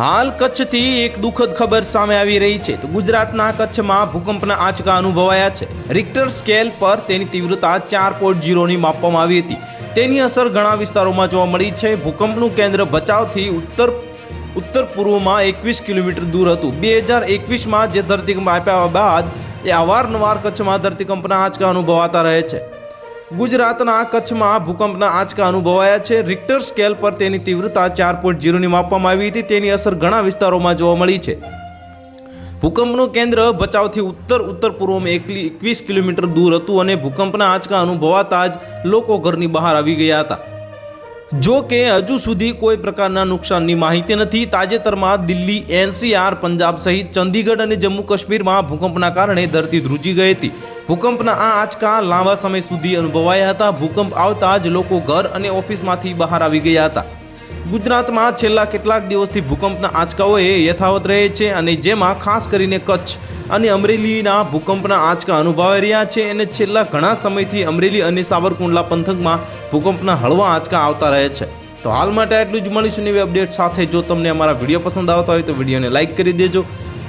હાલ કચ્છથી એક દુઃખદ ખબર સામે આવી રહી છે તો ગુજરાતના કચ્છમાં ભૂકંપના આંચકા અનુભવાયા છે. રિક્ટર સ્કેલ પર તેની તીવ્રતા ચાર પોઈન્ટ જીરોની માપવામાં આવી હતી. તેની અસર ઘણા વિસ્તારોમાં જોવા મળી છે. ભૂકંપનું કેન્દ્ર બચાવથી ઉત્તર ઉત્તર પૂર્વમાં એકવીસ કિલોમીટર દૂર હતું. બે હજાર એકવીસમાં જે ધરતીકંપ આપ્યા બાદ એ અવારનવાર કચ્છમાં ધરતીકંપના આંચકા અનુભવાતા રહે છે. ગુજરાતના કચ્છમાં ભૂકંપના આંચકા અનુભવાયા છે. રિક્ટર સ્કેલ પર તેની તીવ્રતા ચાર પોઈન્ટ જીરોની માપવામાં આવી હતી. તેની અસર ઘણા વિસ્તારોમાં જોવા મળી છે. ભૂકંપનું કેન્દ્ર બચાવથી ઉત્તર ઉત્તર પૂર્વમાં એકલી, એકવીસ કિલોમીટર દૂર હતું અને ભૂકંપના આંચકા અનુભવાતા જ લોકો ઘરની બહાર આવી ગયા હતા. જો કે હજુ સુધી કોઈ પ્રકારના નુકસાનની માહિતી નથી. તાજેતરમાં દિલ્હી, એનસીઆર, પંજાબ સહિત ચંદીગઢ અને જમ્મુ કાશ્મીરમાં ભૂકંપના કારણે ધરતી ધ્રુજી ગઈ હતી. ભૂકંપના આ આંચકા લાંબા સમય સુધી અનુભવાયા હતા. ભૂકંપ આવતા જ લોકો ઘર અને ઓફિસમાંથી બહાર આવી ગયા હતા. ગુજરાતમાં છેલ્લા કેટલાક દિવસથી ભૂકંપના આંચકાઓએ યથાવત રહે છે અને જેમાં ખાસ કરીને કચ્છ અને અમરેલીના ભૂકંપના આંચકા અનુભવાઈ રહ્યા છે અને છેલ્લા ઘણા સમયથી અમરેલી અને સાવરકુંડલા પંથકમાં ભૂકંપના હળવા આંચકા આવતા રહે છે. તો હાલ માટે આટલું જ મળીશું નવી અપડેટ સાથે. જો તમને અમારા વીડિયો પસંદ આવતા હોય તો વિડીયોને લાઇક કરી દેજો.